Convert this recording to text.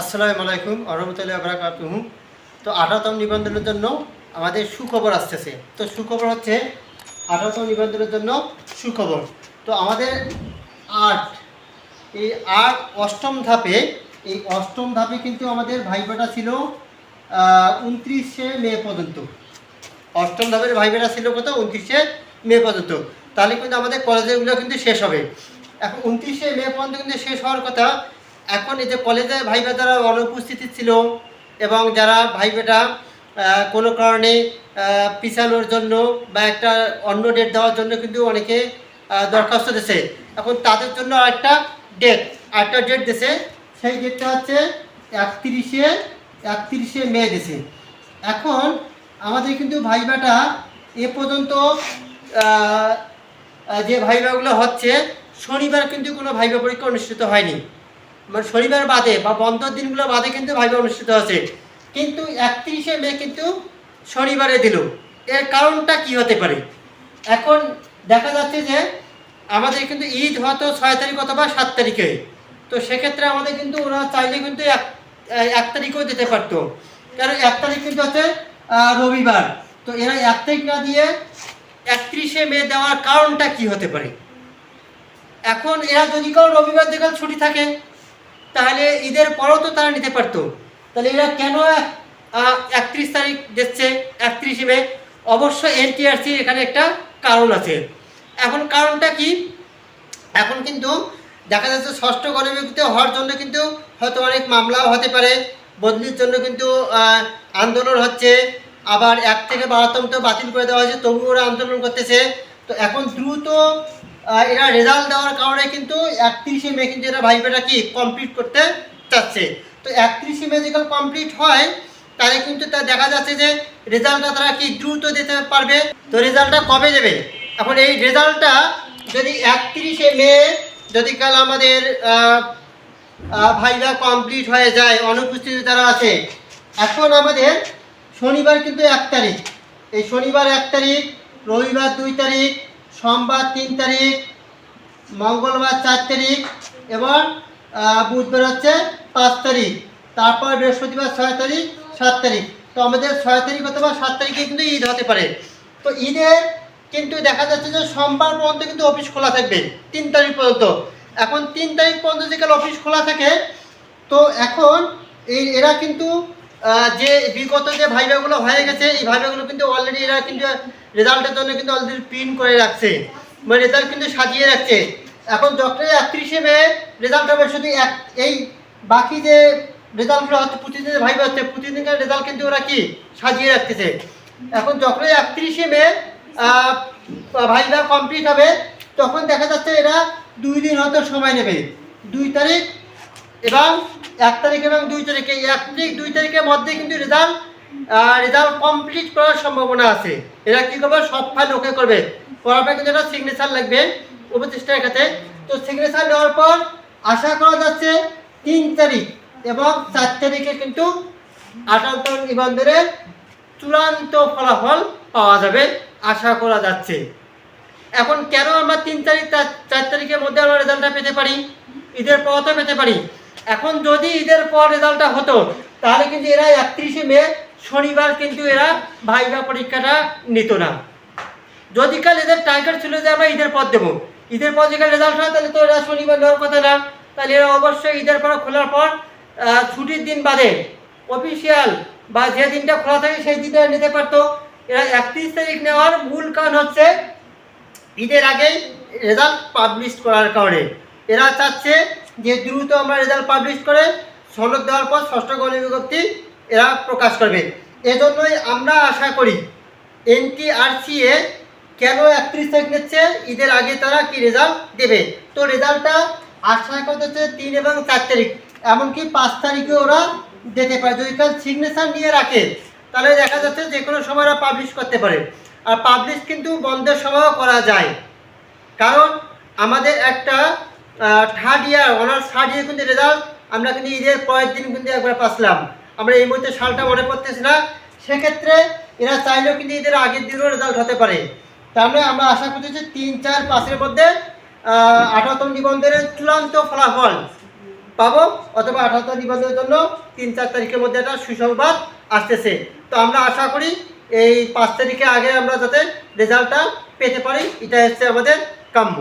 আসসালামু আলাইকুম আরহামতুল্লাহ আবরাকাতুহ তো আঠারোতম নিবন্ধনের জন্য আমাদের সুখবর আসতেছে। তো সুখবর হচ্ছে আঠারোতম নিবন্ধনের জন্য সুখবর। তো আমাদের আট, এই আট অষ্টম ধাপে, এই অষ্টম ধাপে কিন্তু আমাদের ভাইবাটা ছিল উনত্রিশে মে পর্যন্ত। অষ্টম ধাপের ভাইবেরা ছিল কত? উনত্রিশে মে পর্যন্ত। তাহলে কিন্তু আমাদের কলেজেগুলো কিন্তু শেষ হবে। এখন উনত্রিশে মে পর্যন্ত কিন্তু শেষ হওয়ার কথা এখন এই যে কলেজে ভাইবা যারা অনুপস্থিতি ছিল এবং যারা ভাইবেটা আহ, কোনো কারণে পিছানোর জন্য বা একটা অন্য ডেট দেওয়ার জন্য কিন্তু অনেকে দরখাস্ত দিয়েছে। এখন তাদের জন্য আরেকটা ডেট আরেকটা ডেট দিয়েছে। সেই ডেটটা হচ্ছে একত্রিশে একত্রিশে মে দিয়েছে। এখন আমাদের কিন্তু ভাইবাটা এ পর্যন্ত যে ভাইবাগুলো হচ্ছে শনিবার কিন্তু কোনো ভাইবা পরীক্ষা অনুষ্ঠিত হয়নি। মানে শনিবার বাদে বা বন্ধর দিনগুলো বাদে কিন্তু ভাইবা অনুষ্ঠিত হচ্ছে কিন্তু একত্রিশে মে কিন্তু শনিবারে দিল। এর কারণটা কি হতে পারে? এখন দেখা যাচ্ছে যে আমাদের কিন্তু ঈদ হয়তো ছয় তারিখ অথবা সাত তারিখে। তো সেক্ষেত্রে আমাদের কিন্তু ওরা চাইলে কিন্তু এক এক তারিখেও দিতে পারতো। কারণ এক তারিখ কিন্তু হচ্ছে রবিবার। তো এরা এক তারিখ না দিয়ে একত্রিশে মে দেওয়ার কারণটা কি হতে পারে? এখন এরা যদি কারও রবিবার দেখাল ছুটি থাকে তাহলে ঈদের পরও তো তারা নিতে পারতো। তাহলে এরা কেন একত্রিশ তারিখ দিচ্ছে, একত্রিশে মে অবশ্য এনটিআরসি এখানে একটা কারণ আছে। এখন কারণটা কি? এখন কিন্তু দেখা যাচ্ছে ষষ্ঠ গণবিভক্তি হওয়ার জন্য কিন্তু হয়তো অনেক মামলাও হতে পারে। বদলির জন্য কিন্তু আন্দোলন হচ্ছে। আবার এক থেকে বারোতম তো বাতিল করে দেওয়া হয়েছে, তবুও ওরা আন্দোলন করতেছে। তো এখন দ্রুত এরা রেজাল্ট দেওয়ার কারণে কিন্তু একত্রিশে মে কিন্তু এরা ভাইবেটা কি কমপ্লিট করতে চাচ্ছে। তো একত্রিশে মে যখন কমপ্লিট হয়, তাহলে কিন্তু তা দেখা যাচ্ছে যে রেজাল্টটা তারা কি দ্রুত দিতে পারবে। তো রেজাল্টটা কবে দেবে? এখন এই রেজাল্টটা যদি একত্রিশে মে যদি কাল আমাদের ভাইবা কমপ্লিট হয়ে যায়, অনুপস্থিতি তারা আছে, এখন আমাদের শনিবার কিন্তু এক তারিখ। এই শনিবার এক তারিখ, রবিবার দুই তারিখ সোমবার তিন তারিখ, মঙ্গলবার চার তারিখ এবং বুধবার হচ্ছে পাঁচ তারিখ। তারপর বৃহস্পতিবার ছয় তারিখ, সাত তারিখ। তো আমাদের ছয় তারিখ অথবা সাত তারিখে কিন্তু ঈদ হতে পারে। তো ঈদের কিন্তু দেখা যাচ্ছে যে সোমবার পর্যন্ত কিন্তু অফিস খোলা থাকবে, তিন তারিখ পর্যন্ত। এখন তিন তারিখ পর্যন্ত যেখানে অফিস খোলা থাকে, তো এখন এই এরা কিন্তু যে বিগত যে ভাইভাগুলো হয়ে গেছে, এই ভাইভাগুলো কিন্তু অলরেডি এরা কিন্তু রেজাল্টের জন্য কিন্তু অলরেডি প্রিন্ট করে রাখছে। মানে রেজাল্ট কিন্তু সাজিয়ে রাখছে। এখন যখন একত্রিশে মে রেজাল্ট হবে শুধু এক, এই বাকি যে রেজাল্টগুলো হচ্ছে, প্রতিদিনের ভাইবা হচ্ছে, প্রতিদিনের রেজাল্ট কিন্তু ওরা কি? সাজিয়ে রাখতেছে। এখন যখন একত্রিশে মে ভাইবা কমপ্লিট হবে, তখন দেখা যাচ্ছে এরা দুই দিন হয়তো সময় নেবে। দুই তারিখ এবং এক তারিখ এবং দুই তারিখে, এক তারিখ, দুই তারিখের মধ্যে কিন্তু রেজাল্ট রেজাল্ট কমপ্লিট করার সম্ভাবনা আছে। এরা কী করবে? সব ফাইল ওকে করবে। করার পর কিন্তু একটা সিগনেচার লাগবে উপদেষ্টার কাছে। তো সিগনেচার নেওয়ার পর আশা করা যাচ্ছে তিন তারিখ এবং চার তারিখে কিন্তু আঠারোতম নিবন্ধনের চূড়ান্ত ফলাফল পাওয়া যাবে আশা করা যাচ্ছে। এখন কেন আমরা তিন তারিখ, চার তারিখের মধ্যে আমরা রেজাল্টটা পেতে পারি? ঈদের তো পেতে পারি। এখন যদি ঈদের পর রেজাল্টটা হতো, তাহলে কিন্তু এরা একত্রিশে মে, শনিবার কিন্তু এরা ভাইবা পরীক্ষাটা নিত না। যদি কাল এদের টার্গেট ছিল যে আমরা ঈদের পর দেবো, ঈদের পর যেখানে রেজাল্ট হয়, তাহলে তো এরা শনিবার নেওয়ার কথা না। তাহলে এরা অবশ্যই ঈদের পর খোলার পর ছুটির দিন বাদে অফিসিয়াল বা যে দিনটা খোলা থাকে সেই দিনটা নিতে পারতো। এরা একত্রিশ তারিখ নেওয়ার মূল কারণ হচ্ছে ঈদের আগেই রেজাল্ট পাবলিশ করার কারণে। এরা চাচ্ছে যে দ্রুত আমরা রেজাল্ট পাবলিশ করে সনদ দেওয়ার পর ষষ্ঠ গণ বিজ্ঞপ্তি এরা প্রকাশ করবে। এজন্যই আমরা আশা করি এনটিআরসিএ কেন একত্রিশ তারিখ নিচ্ছে, ঈদের আগে তারা কি রেজাল্ট দেবে? তো রেজাল্টটা আশা করতে হচ্ছে তিন এবং চার তারিখ, এমনকি পাঁচ তারিখে ওরা দিতে পারে। যদি কাল সিগনেচার নিয়ে রাখে, তাহলে দেখা যাচ্ছে যে কোনো সময় ওরা পাবলিশ করতে পারে। আর পাবলিশ কিন্তু বন্ধের সময়ও করা যায়। কারণ আমাদের একটা third year honours third year কিন্তু রেজাল্ট আমরা কিন্তু ঈদের পরের দিন কিন্তু একবার পাসলাম। আমরা এই মুহূর্তে সালটা মনে করতেছি না। সেক্ষেত্রে এরা চাইলেও কিন্তু ঈদের আগের দিনও রেজাল্ট হতে পারে। তাহলে আমরা আশা করছি যে তিন, চার, পাঁচের মধ্যে আঠারোতম নিবন্ধনের চূড়ান্ত ফলাফল পাবো অথবা আঠারোতম নিবন্ধনের জন্য তিন, চার তারিখের মধ্যে একটা সুসংবাদ আসতেছে। তো আমরা আশা করি এই পাঁচ তারিখে আগে আমরা যাতে রেজাল্টটা পেতে পারি এটা হচ্ছে আমাদের কাম্য।